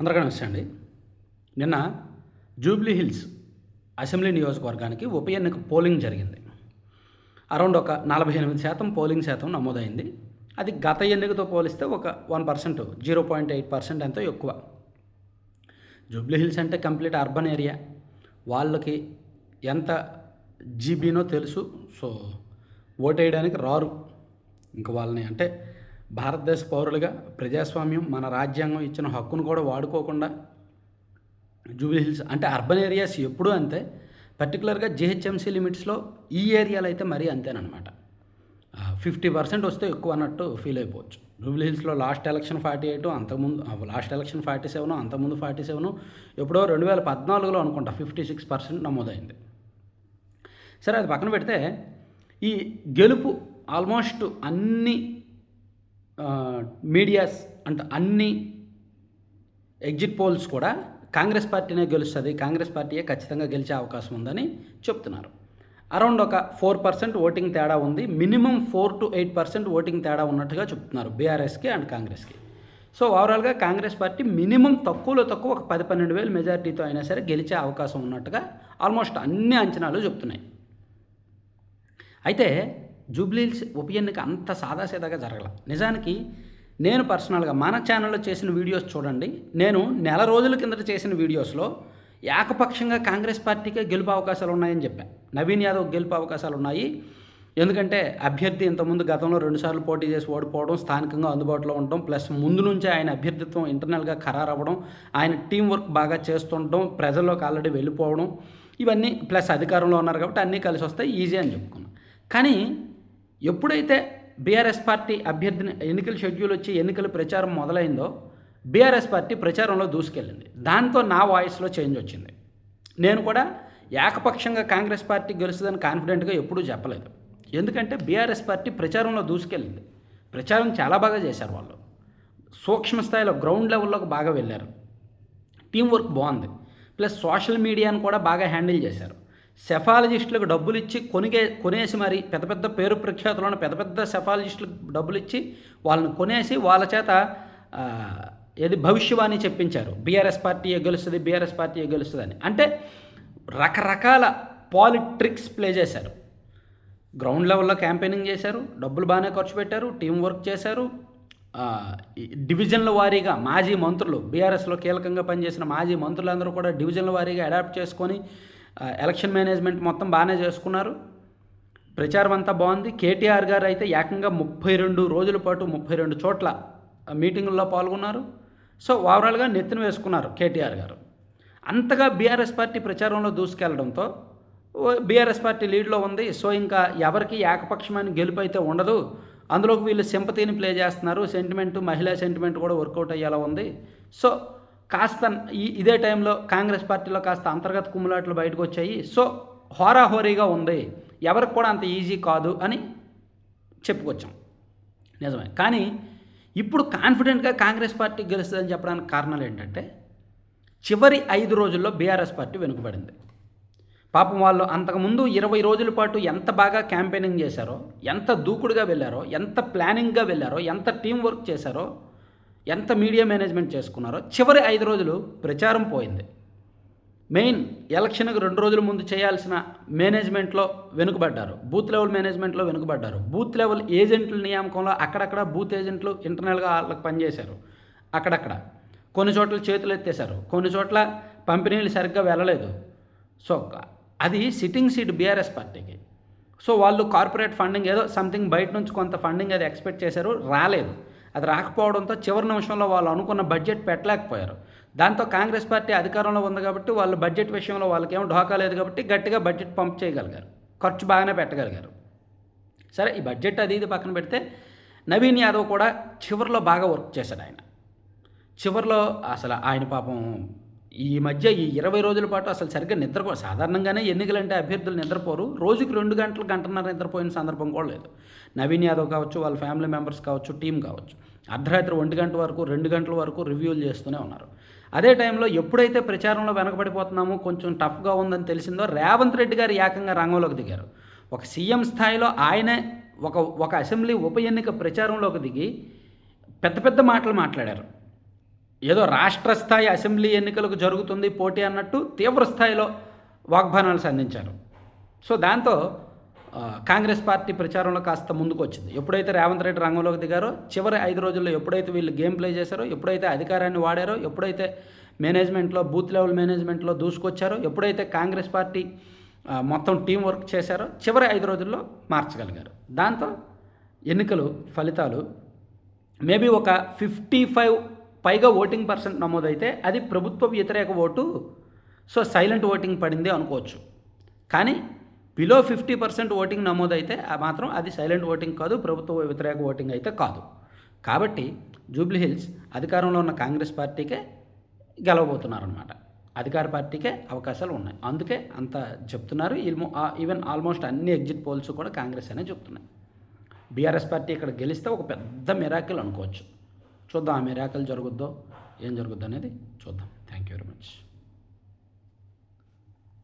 అందరికీ నమస్తే అండి. నిన్న జూబ్లీ హిల్స్ అసెంబ్లీ నియోజకవర్గానికి ఉప ఎన్నిక పోలింగ్ జరిగింది. అరౌండ్ ఒక నలభై ఎనిమిది శాతం పోలింగ్ శాతం నమోదైంది. అది గత ఎన్నికతో పోలిస్తే ఒక one percent zero point eight percent ఎంతో ఎక్కువ. జూబ్లీ హిల్స్ అంటే కంప్లీట్ అర్బన్ ఏరియా. వాళ్ళకి ఎంత జీబీనో తెలుసు. సో ఓటేయడానికి రారు. ఇంక వాళ్ళని అంటే భారతదేశ పౌరులుగా ప్రజాస్వామ్యం మన రాజ్యాంగం ఇచ్చిన హక్కును కూడా వాడుకోకుండా జూబ్లీహిల్స్ అంటే అర్బన్ ఏరియాస్ ఎప్పుడూ అంతే పర్టికులర్గా జిహెచ్ఎంసీ లిమిట్స్లో ఈ ఏరియాలో అయితే మరీ అంతేనమాట ఫిఫ్టీ పర్సెంట్ వస్తే ఎక్కువ అన్నట్టు ఫీల్ అయిపోవచ్చు. జూబ్లీహిల్స్లో లాస్ట్ ఎలక్షన్ ఫార్టీ ఎయిట్ అంతకుముందు లాస్ట్ ఎలక్షన్ ఫార్టీ సెవెన్ అంతకుముందు ఫార్టీ సెవెన్ ఎప్పుడో రెండు వేల పద్నాలుగులో అనుకుంటా ఫిఫ్టీ సిక్స్ పర్సెంట్ నమోదైంది. సరే అది పక్కన పెడితే ఈ గెలుపు ఆల్మోస్ట్ అన్ని మీడియాస్ అంటే అన్ని ఎగ్జిట్ పోల్స్ కూడా కాంగ్రెస్ పార్టీనే గెలుస్తుంది కాంగ్రెస్ పార్టీయే ఖచ్చితంగా గెలిచే అవకాశం ఉందని చెప్తున్నారు. అరౌండ్ ఒక ఫోర్ పర్సెంట్ ఓటింగ్ తేడా ఉంది minimum four to eight percent voting తేడా ఉన్నట్టుగా చెప్తున్నారు బీఆర్ఎస్కి అండ్ కాంగ్రెస్కి. సో ఓవరాల్గా కాంగ్రెస్ పార్టీ మినిమం తక్కువలో తక్కువ ఒక పది పన్నెండు వేల మెజారిటీతో అయినా సరే గెలిచే అవకాశం ఉన్నట్టుగా ఆల్మోస్ట్ అన్ని అంచనాలు చెప్తున్నాయి. అయితే జూబ్లీహిల్స్ ఉప ఎన్నిక అంత సాదాసీదాగా జరగల. నిజానికి నేను పర్సనల్గా మన ఛానల్లో చేసిన వీడియోస్ చూడండి. నేను నెల రోజుల కిందట చేసిన వీడియోస్లో ఏకపక్షంగా కాంగ్రెస్ పార్టీకే గెలుపు అవకాశాలు ఉన్నాయని చెప్పాను నవీన్ యాదవ్ గెలుపు అవకాశాలు ఉన్నాయి. ఎందుకంటే అభ్యర్థి ఇంతకుముందు గతంలో రెండుసార్లు పోటీ చేసి ఓడిపోవడం స్థానికంగా అందుబాటులో ఉండడం ప్లస్ ముందు నుంచే ఆయన అభ్యర్థిత్వం ఇంటర్నల్గా ఖరారవ్వడం ఆయన టీం వర్క్ బాగా చేస్తుండడం ప్రజల్లోకి ఆల్రెడీ వెళ్ళిపోవడం ఇవన్నీ ప్లస్ అధికారంలో ఉన్నారు కాబట్టి అన్నీ కలిసి వస్తాయి ఈజీ అని చెప్పుకున్నాం. కానీ ఎప్పుడైతే బీఆర్ఎస్ పార్టీ అభ్యర్థిని ఎన్నికల షెడ్యూల్ వచ్చి ఎన్నికల ప్రచారం మొదలైందో బీఆర్ఎస్ పార్టీ ప్రచారంలో దూసుకెళ్ళింది. దాంతో నా వాయిస్లో చేంజ్ వచ్చింది. నేను కూడా ఏకపక్షంగా కాంగ్రెస్ పార్టీ గెలుస్తుందని కాన్ఫిడెంట్గా ఎప్పుడూ చెప్పలేదు. ఎందుకంటే బీఆర్ఎస్ పార్టీ ప్రచారంలో దూసుకెళ్ళింది. ప్రచారం చాలా బాగా చేశారు వాళ్ళు. సూక్ష్మ స్థాయిలో గ్రౌండ్ లెవెల్లోకి బాగా వెళ్ళారు. టీం వర్క్ బాగుంది. ప్లస్ సోషల్ మీడియాను కూడా బాగా హ్యాండిల్ చేశారు. సెఫాలజిస్టులకు డబ్బులు ఇచ్చి కొనిగే కొనేసి మరి పెద్ద పెద్ద పేరు ప్రఖ్యాతులు ఉన్న పెద్ద పెద్ద సెఫాలజిస్టులకు డబ్బులు ఇచ్చి వాళ్ళని కొనేసి వాళ్ళ చేత ఏది భవిష్యవాణి చెప్పించారు. బీఆర్ఎస్ పార్టీ గెలుస్తుంది బీఆర్ఎస్ పార్టీ గెలుస్తుంది అంటే రకరకాల పాలిట్రిక్స్ ప్లే చేశారు. గ్రౌండ్ లెవెల్లో క్యాంపెయినింగ్ చేశారు డబ్బులు బాగానే ఖర్చు పెట్టారు టీం వర్క్ చేశారు. డివిజన్ల వారీగా మాజీ మంత్రులు బీఆర్ఎస్లో కీలకంగా పనిచేసిన మాజీ మంత్రులందరూ కూడా డివిజన్ల వారీగా అడాప్ట్ చేసుకొని ఎలక్షన్ మేనేజ్మెంట్ మొత్తం బాగానే చేసుకున్నారు. ప్రచారం అంతా బాగుంది. కేటీఆర్ గారు అయితే ఏకంగా ముప్పై రెండు రోజుల పాటు ముప్పై రెండు చోట్ల మీటింగుల్లో పాల్గొన్నారు. సో ఓవరాల్గా నెత్తిన వేసుకున్నారు కేటీఆర్ గారు. అంతగా బీఆర్ఎస్ పార్టీ ప్రచారంలో దూసుకెళ్ళడంతో బీఆర్ఎస్ పార్టీ లీడ్లో ఉంది. సో ఇంకా ఎవరికి ఏకపక్షమైన గెలుపు అయితే ఉండదు. అందులోకి వీళ్ళు సింపతిని ప్లే చేస్తున్నారు. సెంటిమెంట్ మహిళా సెంటిమెంట్ కూడా వర్కౌట్ అయ్యేలా ఉంది. సో కాస్త ఈ ఇదే టైంలో కాంగ్రెస్ పార్టీలో కాస్త అంతర్గత కుమ్ములాట్లు బయటకు వచ్చాయి సో హోరాహోరీగా ఉంది. ఎవరికి కూడా అంత ఈజీ కాదు అని చెప్పుకొచ్చాం. నిజమే. కానీ ఇప్పుడు కాన్ఫిడెంట్గా కాంగ్రెస్ పార్టీ గెలుస్తుందని చెప్పడానికి కారణాలు ఏంటంటే చివరి ఐదు రోజుల్లో బీఆర్ఎస్ పార్టీ వెనుకబడింది. పాపం వాళ్ళు అంతకుముందు ఇరవై రోజుల పాటు ఎంత బాగా క్యాంపెయినింగ్ చేశారో ఎంత దూకుడుగా వెళ్ళారో ఎంత ప్లానింగ్గా వెళ్ళారో ఎంత టీం వర్క్ చేశారో ఎంత మీడియా మేనేజ్మెంట్ చేసుకున్నారో చివరి ఐదు రోజులు ప్రచారం పోయింది. మెయిన్ ఎలక్షన్కు రెండు రోజుల ముందు చేయాల్సిన మేనేజ్మెంట్లో వెనుకబడ్డారు. బూత్ లెవెల్ మేనేజ్మెంట్లో వెనుకబడ్డారు. బూత్ లెవెల్ ఏజెంట్ల నియామకంలో అక్కడక్కడ బూత్ ఏజెంట్లు ఇంటర్నల్గా వాళ్ళకి పనిచేశారు. అక్కడక్కడ కొన్ని చోట్ల చేతులు ఎత్తేశారు. కొన్ని చోట్ల పంపిణీలు సరిగ్గా వెళ్ళలేదు. సో అది సిట్టింగ్ సీట్ బీఆర్ఎస్ పార్టీకి. సో వాళ్ళు కార్పొరేట్ ఫండింగ్ ఏదో సంథింగ్ బయట నుంచి కొంత ఫండింగ్ అది ఎక్స్పెక్ట్ చేశారు రాలేదు. అది రాకపోవడంతో చివరి నిమిషంలో వాళ్ళు అనుకున్న బడ్జెట్ పెట్టలేకపోయారు. దాంతో కాంగ్రెస్ పార్టీ అధికారంలో ఉంది కాబట్టి వాళ్ళు బడ్జెట్ విషయంలో వాళ్ళకి ఏమో ఢోకా లేదు కాబట్టి గట్టిగా బడ్జెట్ పంప్ చేయగలిగారు. ఖర్చు బాగానే పెట్టగలిగారు. సరే ఈ బడ్జెట్ అది ఇది పక్కన పెడితే నవీన్ యాదవ్ కూడా చివరిలో బాగా వర్క్ చేశాడు ఆయన. చివరిలో అసలు ఆయన పాపం ఈ మధ్య ఈ ఇరవై రోజుల పాటు అసలు సరిగ్గా నిద్రపో సాధారణంగానే ఎన్నికలంటే అభ్యర్థులు నిద్రపోరు. రోజుకి రెండు గంటలు గంటన్నర నిద్రపోయిన సందర్భం కూడా లేదు. నవీన్ యాదవ్ కావచ్చు వాళ్ళ ఫ్యామిలీ మెంబర్స్ కావచ్చు టీం కావచ్చు. అర్ధరాత్రి ఒంటి గంట వరకు రెండు గంటల వరకు రివ్యూలు చేస్తూనే ఉన్నారు. అదే టైంలో ఎప్పుడైతే ప్రచారంలో వెనకబడిపోతున్నామో కొంచెం టఫ్గా ఉందని తెలిసిందో రేవంత్ రెడ్డి గారు ఏకంగా రంగంలోకి దిగారు. ఒక సీఎం స్థాయిలో ఆయనే ఒక ఒక అసెంబ్లీ ఉప ఎన్నిక ప్రచారంలోకి దిగి పెద్ద పెద్ద మాటలు మాట్లాడారు. ఏదో రాష్ట్ర స్థాయి అసెంబ్లీ ఎన్నికలకు జరుగుతుంది పోటీ అన్నట్టు తీవ్ర స్థాయిలో వాగ్బానాలు సంధించారు. సో దాంతో కాంగ్రెస్ పార్టీ ప్రచారంలో కాస్త ముందుకు వచ్చింది ఎప్పుడైతే రేవంత్ రెడ్డి రంగంలోకి దిగారో చివరి ఐదు రోజుల్లో ఎప్పుడైతే వీళ్ళు గేమ్ ప్లే చేశారో ఎప్పుడైతే అధికారాన్ని వాడారో ఎప్పుడైతే మేనేజ్మెంట్లో బూత్ లెవెల్ మేనేజ్మెంట్లో దూసుకొచ్చారో ఎప్పుడైతే కాంగ్రెస్ పార్టీ మొత్తం టీం వర్క్ చేశారో చివరి ఐదు రోజుల్లో మార్చగలిగారు. దాంతో ఎన్నికలు ఫలితాలు మేబీ ఒక ఫిఫ్టీ ఫైవ్ పైగా ఓటింగ్ పర్సెంట్ నమోదైతే అది ప్రభుత్వ వ్యతిరేక ఓటు సో సైలెంట్ ఓటింగ్ పడింది అనుకోవచ్చు. కానీ బిలో ఫిఫ్టీ పర్సెంట్ ఓటింగ్ నమోదైతే ఆ మాత్రం అది సైలెంట్ ఓటింగ్ కాదు ప్రభుత్వ వ్యతిరేక ఓటింగ్ అయితే కాదు. కాబట్టి జూబ్లీ హిల్స్ అధికారంలో ఉన్న కాంగ్రెస్ పార్టీకే గెలవబోతున్నారనమాట అధికార పార్టీకే అవకాశాలు ఉన్నాయి. అందుకే అంత చెప్తున్నారు. ఈవెన్ ఆల్మోస్ట్ అన్ని ఎగ్జిట్ పోల్స్ కూడా కాంగ్రెస్ అనే చెప్తున్నాయి. బీఆర్ఎస్ పార్టీ ఇక్కడ గెలిస్తే ఒక పెద్ద మిరాకిల్ అనుకోవచ్చు. చూద్దాం ఆ మిరాకిల్ జరుగుద్దో ఏం జరుగుద్దో అనేది చూద్దాం. Thank you very much.